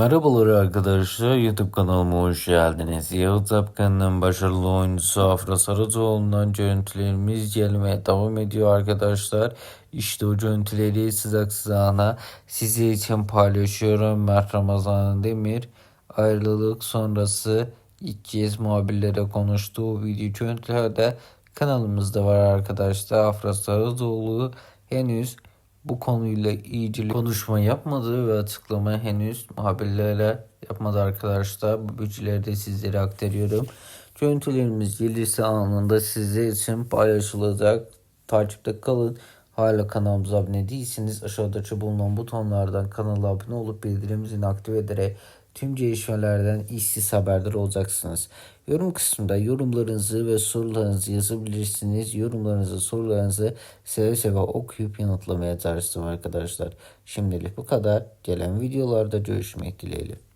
Merhabalar arkadaşlar, YouTube kanalıma hoş geldiniz. Yağız Apkan'ın başarılı oyuncusu Afra Saracoğlu'ndan görüntülerimiz gelmeye devam ediyor arkadaşlar. İşte o görüntüleri sıcak sıcağına sizi için paylaşıyorum. Mert Ramazan Demir ayrılık sonrası ilk kez muhabirlere konuştuğu video görüntülerde kanalımızda var arkadaşlar. Afra Saracoğlu henüz bu konuyla ilgili konuşma yapmadı ve açıklama henüz muhabirlere yapmadı arkadaşlar. Bu bilgileri de sizlere aktarıyorum. Görüntülerimiz gelirse anında sizler için paylaşılacak. Takipte kalın. Hala kanalımıza abone değilseniz aşağıdaki bulunan butonlardan kanala abone olup bildirim zilini aktif ederek tüm gelişmelerden işsiz haberdar olacaksınız. Yorum kısmında yorumlarınızı ve sorularınızı yazabilirsiniz. Yorumlarınızı, sorularınızı seve seve okuyup yanıtlamaya çalıştım arkadaşlar. Şimdilik bu kadar. Gelen videolarda görüşmek dileğiyle.